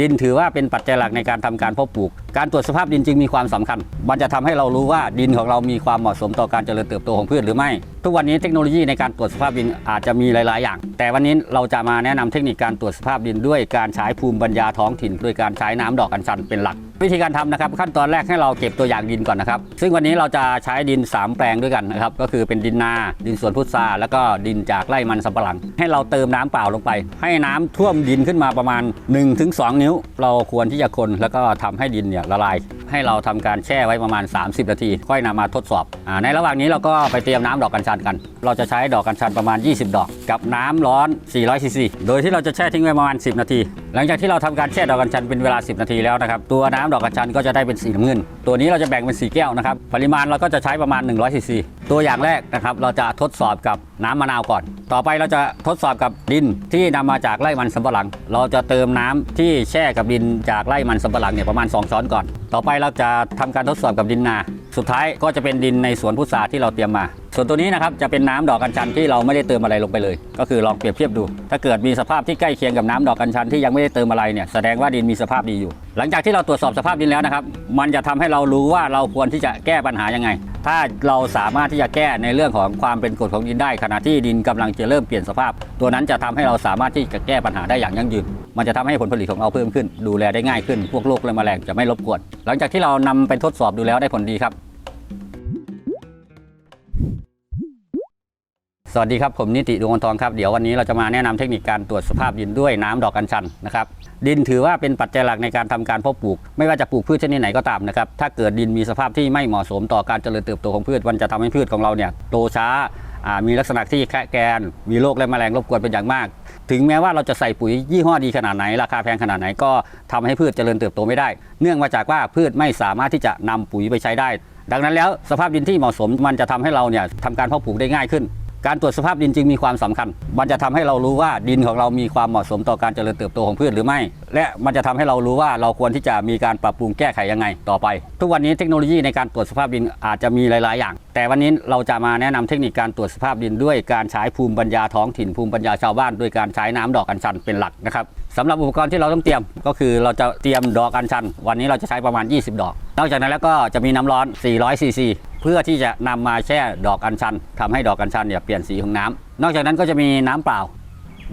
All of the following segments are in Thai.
ดินถือว่าเป็นปัจจัยหลักในการทำการเพาะปลูก การตรวจสภาพดินจึงมีความสำคัญ มันจะทำให้เรารู้ว่าดินของเรามีความเหมาะสมต่อการเจริญเติบโตของพืชหรือไม่ ทุกวันนี้เทคโนโลยีในการตรวจสภาพดินอาจจะมีหลาย ๆ อย่าง แต่วันนี้เราจะมาแนะนำเทคนิคการตรวจสภาพดินด้วยการใช้ภูมิปัญญาท้องถิ่น โดยการใช้น้ำดอกอัญชันเป็นหลัก วิธีการทำนะครับขั้นตอนแรกให้เราเก็บตัวอย่างดินก่อนนะครับซึ่งวันนี้เราจะใช้ดิน 3 แปลงด้วยกันนะครับก็คือเป็นดินนา ดินสวนพุทราแล้วก็ดินจากไร่มันสำปะหลัง ให้เราเติมน้ำเปล่าลงไป ให้น้ำท่วมดินขึ้นมาประมาณ 1-2นิ้วเราควรที่จะคนแล้วก็ทำให้ดินเนี่ยละลาย ให้เราทำการแช่ไว้ประมาณ 30 นาที ค่อยนำมาทดสอบอในระหว่างนี้เราก็ไปเตรียมน้ำดอกกัญชันกัน เราจะใช้ดอกกัญชันประมาณ 20 ดอก กับน้ำร้อน400ซีซีโดยที่เราจะแช่ทิ้งไว้ประมาณ 10 นาที หลังจากที่เราทำการแช่ดอกกัญชันเป็นเวลา 10 นาทีแล้วนะครับตัวน้ำดอกกัญชันก็จะได้เป็นสีน้ำเงิน ตัวนี้เราจะแบ่งเป็นสีแก้วนะครับปริมาณเราก็จะใช้ประมาณ100ซีซี ตัวอย่างแรกนะครับเราจะทดสอบกับน้ำมะนาวก่อน ต่อไปเราจะทดสอบกับดินที่นำมาจากไร่มันสำปะหลัง เราจะเติมน้ำที่แช่กับดินจากไร่มันสำปะหลังเนี่ยประมาณ 2 ช้อนก่อนต่อไปเราจะทำการทดสอบกับดินนา สุดท้ายก็จะเป็นดินในสวนพุทราที่เราเตรียมมา ส่วนตัวนี้นะครับจะเป็นน้ำดอกกัญชันที่เราไม่ได้เติมอะไรลงไปเลย ก็คือลองเปรียบเทียบดู ถ้าเกิดมีสภาพที่ใกล้เคียงกับน้ำดอกกัญชันที่ยังไม่ได้เติมอะไรเนี่ยแสดงว่าดินมีสภาพดีอยู่ หลังจากที่เราตรวจสอบสภาพดินแล้วนะครับ มันจะทำให้เรารู้ว่าเราควรที่จะแก้ปัญหายังไง ถ้าเราสามารถที่จะแก้ในเรื่องของความเป็นกรดของดินได้ ขณะที่ดินกำลังจะเริ่มเปลี่ยนสภาพ ตัวนั้นจะทำให้เราสามารถที่จะแก้ปัญหาได้อย่างยั่งยืน มันจะทำให้ผลผลิตของเราเพิ่มขึ้น ดูแลได้ง่ายขึ้น พวกโรคและแมลงจะไม่รบกวน หลังจากที่เรานำไปทดสอบดูแล้วได้ผลดีครับ สวัสดีครับผมนิติดวงทองครับเดี๋ยววันนี้เราจะมาแนะนำเทคนิคการตรวจสภาพดินด้วยน้ำดอกกัญชันนะครับดินถือว่าเป็นปัจจัยหลักในการทำการเพาะปลูก ไม่ว่าจะปลูกพืชชนิดไหนก็ตามนะครับถ้าเกิดดินมีสภาพที่ไม่เหมาะสมต่อการเจริญเติบโตของพืชมันจะทำให้พืชของเราเนี่ยโตช้า มีลักษณะที่แคะแกนมีโรคและแมลงรบกวนเป็นอย่างมาก ถึงแม้ว่าเราจะใส่ปุ๋ยยี่ห้อดีขนาดไหน ราคาแพงขนาดไหนก็ทำให้พืชเจริญเติบโตไม่ได้ เนื่องมาจากว่าพืชไม่สามารถที่จะนำปุ๋ยไปใช้ได้ ดังนั้นแล้วสภาพดินที่เหมาะสมมันจะทำให้เราเนี่ยทำการเพาะปลูกได้ง่ายขึ้น การตรวจสภาพดินจึงมีความสำคัญ มันจะทำให้เรารู้ว่าดินของเรามีความเหมาะสมต่อการเจริญเติบโตของพืชหรือไม่ และมันจะทำให้เรารู้ว่าเราควรที่จะมีการปรับปรุงแก้ไขยังไงต่อไป ทุกวันนี้เทคโนโลยีในการตรวจสภาพดินอาจจะมีหลาย ๆ อย่าง แต่วันนี้เราจะมาแนะนำเทคนิคการตรวจสภาพดินด้วยการใช้ภูมิปัญญาท้องถิ่นภูมิปัญญาชาวบ้านด้วยการใช้น้ำดอกอัญชันเป็นหลักนะครับสำหรับอุปกรณ์ที่เราต้องเตรียมก็คือเราจะเตรียมดอกอัญชัน วันนี้เราจะใช้ประมาณ 20 ดอก นอกจากนั้นแล้วก็จะมีน้ำร้อน400ซีซี เพื่อที่จะนำมาแช่ดอกอัญชันทำให้ดอกอัญชันเนี่ยเปลี่ยนสีของน้ำนอกจากนั้นก็จะมีน้ำเปล่า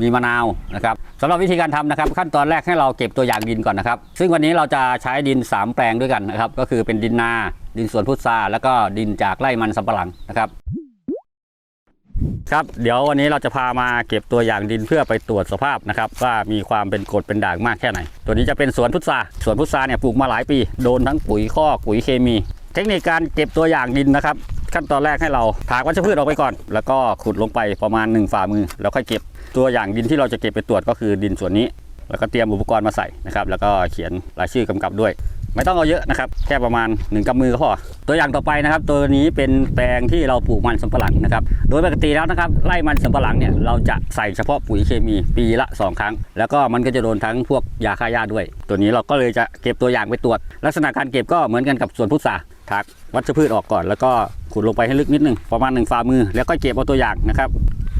มีมะนาวนะครับสำหรับวิธีการทำนะครับ ขั้นตอนแรกให้เราเก็บตัวอย่างดินก่อนนะครับ ซึ่งวันนี้เราจะใช้ดิน 3 แปลงด้วยกันนะครับ ก็คือเป็นดินนา ดินสวนพุทราแล้วก็ดินจากไร่มันสำปะหลังนะครับ ครับเดี๋ยววันนี้เราจะพามาเก็บตัวอย่างดินเพื่อไปตรวจสภาพนะครับ ว่ามีความเป็นกรดเป็นด่างมากแค่ไหน ตัวนี้จะเป็นสวนพุทราสวนพุทราเนี่ยปลูกมาหลายปี โดนทั้งปุ๋ยคอกปุ๋ยเคมี เทคนิคการเก็บตัวอย่างดินนะครับ ขั้นตอนแรกให้เราถากวัชพืชออกไปก่อน แล้วก็ขุดลงไปประมาณ 1 ฝ่ามือ แล้วค่อยเก็บตัวอย่างดินที่เราจะเก็บไปตรวจก็คือดินส่วนนี้ แล้วก็เตรียมอุปกรณ์มาใส่นะครับแล้วก็เขียนรายชื่อกำกับด้วย ไม่ต้องเอาเยอะนะครับ แค่ประมาณ1กำมือก็พอตัวอย่างต่อไปนะครับ ตัวนี้เป็นแปลงที่เราปลูกมันสำปะหลังนะครับโดยปกติแล้วนะครับไร่มันสำปะหลังเนี่ยเราจะใส่เฉพาะปุ๋ยเคมีปีละ 2 ครั้ง แล้วก็มันก็จะโดนทั้งพวกยาฆ่าหญ้าด้วย ตัวนี้เราก็เลยจะเก็บตัวอย่างไปตรวจ ลักษณะการเก็บก็เหมือนกันกับสวนพุทรา ถากวัชพืชออกก่อน แล้วก็ขุดลงไปให้ลึกนิดนึงประมาณ1ฝ่ามือ แล้วก็เก็บเอาตัวอย่างนะครับ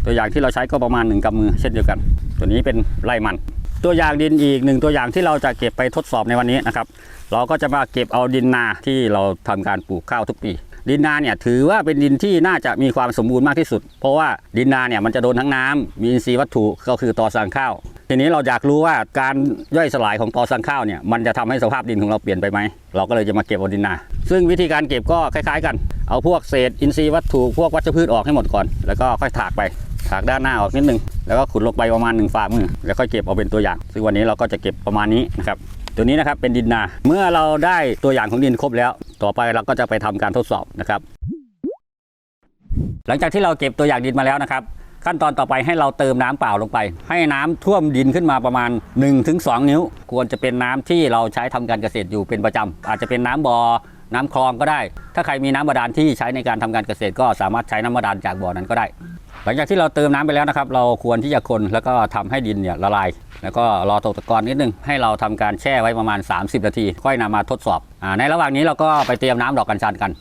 ตัวอย่างที่เราใช้ก็ประมาณ1กำมือเช่นเดียวกัน ตัวนี้เป็นไร่มัน ตัวอย่างดินอีกหนึ่งตัวอย่างที่เราจะเก็บไปทดสอบในวันนี้นะครับ เราก็จะมาเก็บเอาดินนาที่เราทำการปลูกข้าวทุกปีดินนาเนี่ยถือว่าเป็นดินที่น่าจะมีความสมบูรณ์มากที่สุด เพราะว่าดินนาเนี่ยมันจะโดนทั้งน้ำมีอินทรีย์วัตถุก็คือตอสั่งข้าว ทีนี้เราอยากรู้ว่าการย่อยสลายของตอสังข้าวเนี่ยมันจะทำให้สภาพดินของเราเปลี่ยนไปไหม เราก็เลยจะมาเก็บเอดินนา ซึ่งวิธีการเก็บก็คล้ายๆกัน เอาพวกเศษอินทรีย์วัตถุพวกวัชพืชออกให้หมดก่อน แล้วก็ค่อยถากไปถากด้านหน้าออกนิดนึง แล้วก็ขุดลงไปประมาณ1ฝ่ามือ แล้วค่อยเก็บเอาเป็นตัวอย่าง ซึ่งวันนี้เราก็จะเก็บประมาณนี้นะครับ ตัวนี้นะครับเป็นดินนา เมื่อเราได้ตัวอย่างของดินครบแล้ว ต่อไปเราก็จะไปทำการทดสอบนะครับ หลังจากที่เราเก็บตัวอย่างดินมาแล้วนะครับ ขั้นตอนต่อไปให้เราเติมน้ำเปล่าลงไป ให้น้ำท่วมดินขึ้นมาประมาณ 1-2 นิ้ว ควรจะเป็นน้ำที่เราใช้ทำการเกษตรอยู่เป็นประจำอาจจะเป็นน้ำบอ่อน้ำคลองก็ได้ ถ้าใครมีน้ำบาดาลที่ใช้ในการทำการเกษตรก็สามารถใช้น้ำบาดาลจากบ่อนั้นก็ได้ หลังจากที่เราเติมน้ำไปแล้วนะครับ เราควรที่จะคนแล้วก็ทำให้ดินเนี่ยละลาย แล้วก็รอตกตะกอนนิดนึงให้เราทำการแช่ไว้ประมาณ 30 นาที ค่อยนำมาทดสอบอในระหว่างนี้เราก็ไปเตรียมน้ำดอกกัญชันกัน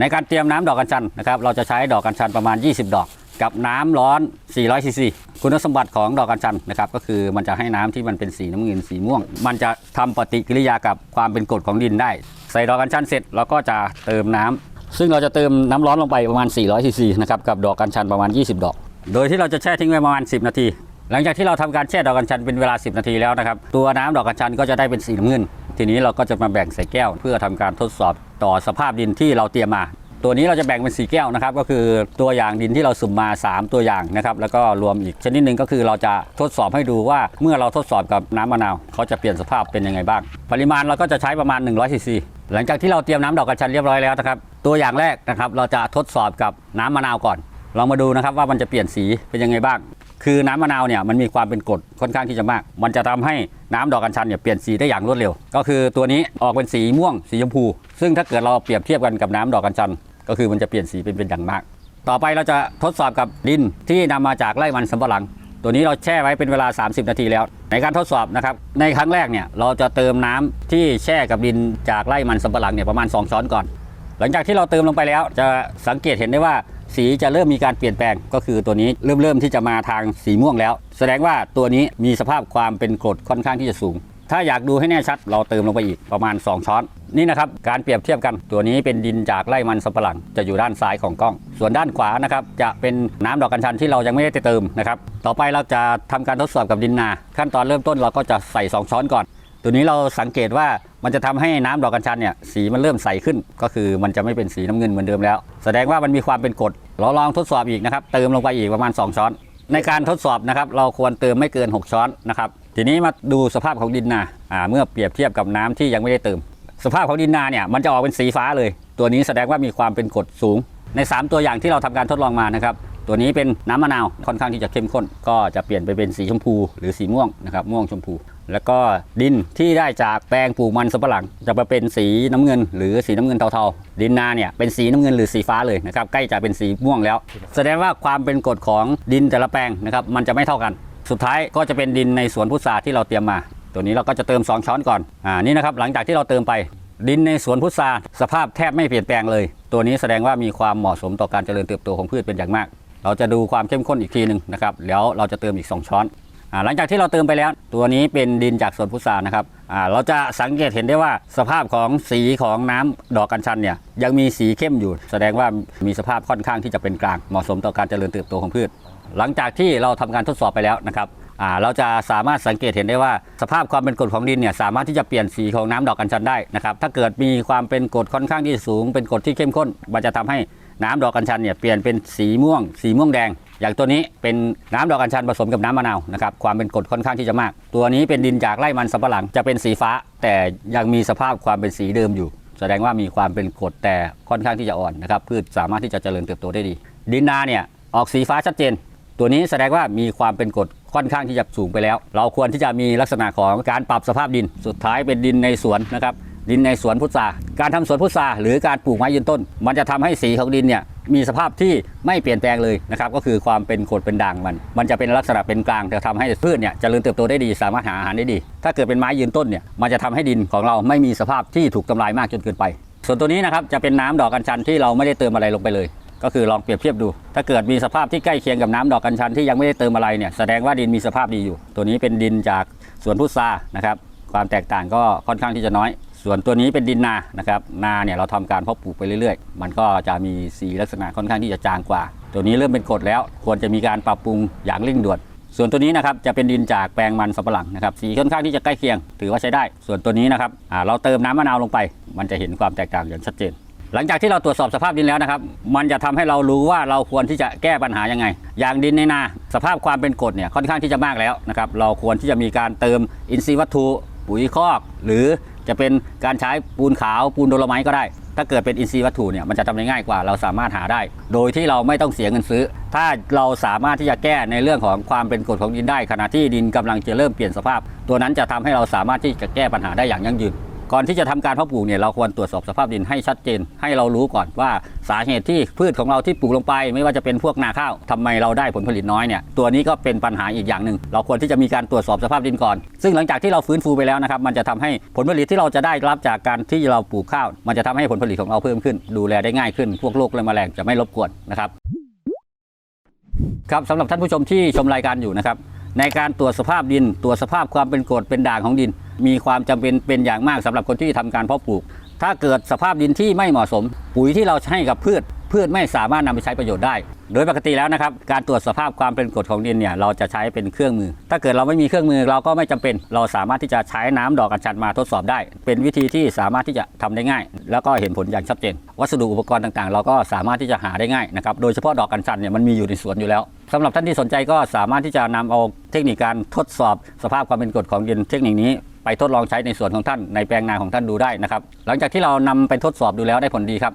ในการเตรียมน้ำดอกกัญชันนะครับ เราจะใช้ดอกกัญชันประมาณ 20 ดอก กับน้ำร้อน 400ซีซีคุณสมบัติของดอกกัญชันนะครับก็คือมันจะให้น้ำที่มันเป็นสีน้ำเงินสีม่วง มันจะทำปฏิกิริยากับความเป็นกรดของดินได้ ใส่ดอกกัญชันเสร็จเราก็จะเติมน้ำซึ่งเราจะเติมน้ำร้อนลงไปประมาณ 400ซีซีนะครับกับดอกกัญชันประมาณ 20 ดอก โดยที่เราจะแช่ทิ้งไว้ประมาณ 10 นาที หลังจากที่เราทำการแช่ดอกกัญชันเป็นเวลา 10 นาทีแล้วนะครับตัวน้ำดอกกัญชันก็จะได้เป็นสีน้ำเงิน ทีนี้เราก็จะมาแบ่งใส่แก้ว เพื่อทำการทดสอบต่อสภาพดินที่เราเตรียมมา ตัวนี้เราจะแบ่งเป็นสีแก้วนะครับ ก็คือตัวอย่างดินที่เราสุ่มมา 3 ตัวอย่างนะครับ แล้วก็รวมอีกชนิดหนึ่งก็คือเราจะทดสอบให้ดูว่าเมื่อเราทดสอบกับน้ำมะนาวเขาจะเปลี่ยนสภาพเป็นยังไงบ้าง ปริมาณเราก็จะใช้ประมาณ 100ซีซีหลังจากที่เราเตรียมน้ำดอกกัญชันเรียบร้อยแล้วนะครับตัวอย่างแรกนะครับเราจะทดสอบกับน้ำมะนาวก่อนลองมาดูนะครับว่ามันจะเปลี่ยนสีเป็นยังไงบ้าง คือน้ำมะนาวเนี่ยมันมีความเป็นกรดค่อนข้างที่จะมาก มันจะทำให้น้ำดอกกัญชันเนี่ยเปลี่ยนสีได้อย่างรวดเร็ว ก็คือตัวนี้ออกเป็นสีม่วงสีชมพู ซึ่งถ้าเกิดเราเปรียบเทียบกันกับน้ำดอกกัญชัน ก็คือมันจะเปลี่ยนสีเป็นเป็นอย่างมาก ต่อไปเราจะทดสอบกับดินที่นำมาจากไร่มันสำปะหลัง ตัวนี้เราแช่ไว้เป็นเวลา 30 นาทีแล้ว ในการทดสอบนะครับในครั้งแรกเนี่ยเราจะเติมน้ำที่แช่กับดินจากไร่มันสำปะหลังเนี่ยประมาณ 2 ช้อนก่อน หลังจากที่เราเติมลงไปแล้ว จะสังเกตเห็นได้ว่าสีจะเริ่มมีการเปลี่ยนแปลงก็คือตัวนี้เริ่มเริ่มที่จะมาทางสีม่วงแล้ว แสดงว่าตัวนี้มีสภาพความเป็นกรดค่อนข้างที่จะสูง ถ้าอยากดูให้แน่ชัด เราเติมลงไปอีกประมาณ 2 ช้อน นี่นะครับการเปรียบเทียบกัน ตัวนี้เป็นดินจากไร่มันสำปะหลัง จะอยู่ด้านซ้ายของกล้อง ส่วนด้านขวานะครับจะเป็นน้ำดอกกัญชันที่เรายังไม่ได้เติมนะครับต่อไปเราจะทำการทดสอบกับดินนา ขั้นตอนเริ่มต้นเราก็จะใส่ 2 ช้อนก่อน ตัวนี้เราสังเกตว่ามันจะทำให้น้ำดอกกัญชันเนี่ยสีมันเริ่มใสขึ้น ก็คือมันจะไม่เป็นสีน้ำเงินเหมือนเดิมแล้ว แสดงว่ามันมีความเป็นกรดเราลองทดสอบอีกนะครับเติมลงไปอีกประมาณ 2 ช้อน ในการทดสอบนะครับเราควรเติมไม่เกิน 6 ช้อนนะครับ ทีนี้มาดูสภาพของดินนาอ่าเมื่อเปรียบเทียบกับน้ำที่ยังไม่ได้เติม สภาพของดินนาเนี่ยมันจะออกเป็นสีฟ้าเลย ตัวนี้แสดงว่ามีความเป็นกรดสูง ใน 3 ตัวอย่างที่เราทำการทดลองมานะครับตัวนี้เป็นน้ำมะนาวค่อนข้างที่จะเข้มข้น ก็จะเปลี่ยนไปเป็นสีชมพูหรือสีม่วงนะครับม่วงชมพู แล้วก็ดินที่ได้จากแปลงปลูกมันสำปะหลัง จะมาเป็นสีน้ำเงิน หรือสีน้ำเงินเทาๆ ดินนาเนี่ยเป็นสีน้ำเงินหรือสีฟ้าเลยนะครับใกล้จะเป็นสีม่วงแล้ว แสดงว่าความเป็นกรดของดินแต่ละแปลงนะครับมันจะไม่เท่ากัน สุดท้ายก็จะเป็นดินในสวนพุทราที่เราเตรียมมา ตัวนี้เราก็จะเติม 2 ช้อนก่อนอ่านี่นะครับหลังจากที่เราเติมไป ดินในสวนพุทราสภาพแทบไม่เปลี่ยนแปลงเลย ตัวนี้แสดงว่ามีความเหมาะสมต่อการเจริญเติบโตของพืชเป็นอย่างมาก เราจะดูความเข้มข้นอีกทีหนึ่งนะครับแล้วเราจะเติมอีก 2 ช้อน หลังจากที่เราเติมไปแล้ว ตัวนี้เป็นดินจากสวนพุทรานะครับเราจะสังเกตเห็นได้ว่าสภาพของสีของน้ำดอกกัญชันเนี่ยยังมีสีเข้มอยู่ แสดงว่ามีสภาพค่อนข้างที่จะเป็นกลางเหมาะสมต่อการเจริญเติบโตของพืช หลังจากที่เราทำการทดสอบไปแล้วนะครับเราจะสามารถสังเกตเห็นได้ว่าสภาพความเป็นกรดของดินเนี่ยสามารถที่จะเปลี่ยนสีของน้ำดอกกัญชันได้นะครับถ้าเกิดมีความเป็นกรดค่อนข้างที่สูง เป็นกรดที่เข้มข้น มันจะทำให้น้ำดอกกัญชันเนี่ยเปลี่ยนเป็นสีม่วง สีม่วงแดง อย่างตัวนี้เป็นน้ำดอกกัญชันผสมกับน้ำมะนาวนะครับความเป็นกรดค่อนข้างที่จะมาก ตัวนี้เป็นดินจากไร่มันสำปะหลังจะเป็นสีฟ้า แต่ยังมีสภาพความเป็นสีเดิมอยู่ แสดงว่ามีความเป็นกรดแต่ค่อนข้างที่จะอ่อนนะครับพืชสามารถที่จะเจริญเติบโตได้ดี ดินนาเนี่ยออกสีฟ้าชัดเจน ตัวนี้แสดงว่ามีความเป็นกรดค่อนข้างที่จะสูงไปแล้ว เราควรที่จะมีลักษณะของการปรับสภาพดิน สุดท้ายเป็นดินในสวนนะครับ ดินในสวนพุทราการทำสวนพุทราหรือการปลูกไม้ยืนต้น มันจะทำให้สีของดินเนี่ยมีสภาพที่ไม่เปลี่ยนแปลงเลยนะครับก็คือความเป็นกรดเป็นด่างมัน มันจะเป็นลักษณะเป็นกลางจะทำให้พืชเนี่ยเจริญเติบโตได้ดีสามารถหาอาหารได้ดี ถ้าเกิดเป็นไม้ยืนต้นเนี่ยมันจะทำให้ดินของเราไม่มีสภาพที่ถูกทำลายมากจนเกินไป ส่วนตัวนี้นะครับจะเป็นน้ำดอกกัญชันที่เราไม่ได้เติมอะไรลงไปเลย ก็คือลองเปรียบเทียบดู ถ้าเกิดมีสภาพที่ใกล้เคียงกับน้ำดอกกัญชันที่ยังไม่ได้เติมอะไรเนี่ยแสดงว่าดินมีสภาพดีอยู่ ตัวนี้เป็นดินจากสวนพุทรานะครับความแตกต่างก็ค่อนข้างที่จะน้อย ส่วนตัวนี้เป็นดินนานะครับนาเนี่ยเราทำการเพาะปลูกไปเรื่อยๆ มันก็จะมีสีลักษณะค่อนข้างที่จะจางกว่า ตัวนี้เริ่มเป็นกรดแล้ว ควรจะมีการปรับปรุงอย่างเร่งด่วน ส่วนตัวนี้นะครับจะเป็นดินจากแปลงมันสำปะหลังนะครับสีค่อนข้างที่จะใกล้เคียง ถือว่าใช้ได้ ส่วนตัวนี้นะครับเราเติมน้ำมะนาวลงไป มันจะเห็นความแตกต่างอย่างชัดเจนหลังจากที่เราตรวจสอบสภาพดินแล้วนะครับ มันจะทำให้เรารู้ว่าเราควรที่จะแก้ปัญหายังไง อย่างดินในนา สภาพความเป็นกรดเนี่ยค่อนข้างที่จะมากแล้วนะครับ เราควรที่จะมีการเติมอินทรีย์วัตถุ ปุ๋ยคอก หรือ จะเป็นการใช้ปูนขาวปูนโดลไม้ก็ได้ ถ้าเกิดเป็นอินทรีย์วัตถุเนี่ยมันจะทำได้ง่ายกว่าเราสามารถหาได้ โดยที่เราไม่ต้องเสียเงินซื้อ ถ้าเราสามารถที่จะแก้ในเรื่องของความเป็นกรดของดินได้ขณะที่ดินกำลังจะเริ่มเปลี่ยนสภาพ ตัวนั้นจะทำให้เราสามารถที่จะแก้ปัญหาได้อย่างยั่งยืน ก่อนที่จะทำการเพาะปลูกเนี่ยเราควรตรวจสอบสภาพดินให้ชัดเจน ให้เรารู้ก่อนว่าสาเหตุที่พืชของเราที่ปลูกลงไป ไม่ว่าจะเป็นพวกนาข้าวทำไมเราได้ผลผลิตน้อยเนี่ยตัวนี้ก็เป็นปัญหาอีกอย่างหนึ่งเราควรที่จะมีการตรวจสอบสภาพดินก่อน ซึ่งหลังจากที่เราฟื้นฟูไปแล้วนะครับมันจะทำให้ผลผลิตที่เราจะได้รับจากการที่เราปลูกข้าว มันจะทำให้ผลผลิตของเราเพิ่มขึ้น ดูแลได้ง่ายขึ้น พวกโรคและแมลงจะไม่รบกวนนะครับครับสำหรับท่านผู้ชมที่ชมรายการอยู่นะครับ ในการตรวจสภาพดิน ตรวจสภาพความเป็นกรดเป็นด่างของดิน มีความจำเป็นเป็นอย่างมากสำหรับคนที่ทำการเพาะปลูก ถ้าเกิดสภาพดินที่ไม่เหมาะสม ปุ๋ยที่เราให้กับพืชพืชไม่สามารถนำไปใช้ประโยชน์ได้ โดยปกติแล้วนะครับการตรวจสภาพความเป็นกรดของดินเนี่ยเราจะใช้เป็นเครื่องมือ ถ้าเกิดเราไม่มีเครื่องมือเราก็ไม่จำเป็น เราสามารถที่จะใช้น้ำดอกอัญชันมาทดสอบได้ เป็นวิธีที่สามารถที่จะทำได้ง่าย แล้วก็เห็นผลอย่างชัดเจน วัสดุอุปกรณ์ต่างๆ เราก็สามารถที่จะหาได้ง่ายนะครับโดยเฉพาะดอกอัญชันเนี่ยมันมีอยู่ในสวนอยู่แล้วสำหรับท่านที่สนใจก็สามารถที่จะนำเอาเทคนิคการทดสอบสภาพความเป็นกรดของดินเทคนิคนี้ไปทดลองใช้ในสวนของท่านในแปลงนาของท่านดูได้นะครับหลังจากที่เรานำไปทดสอบดูแล้วได้ผลดีครับ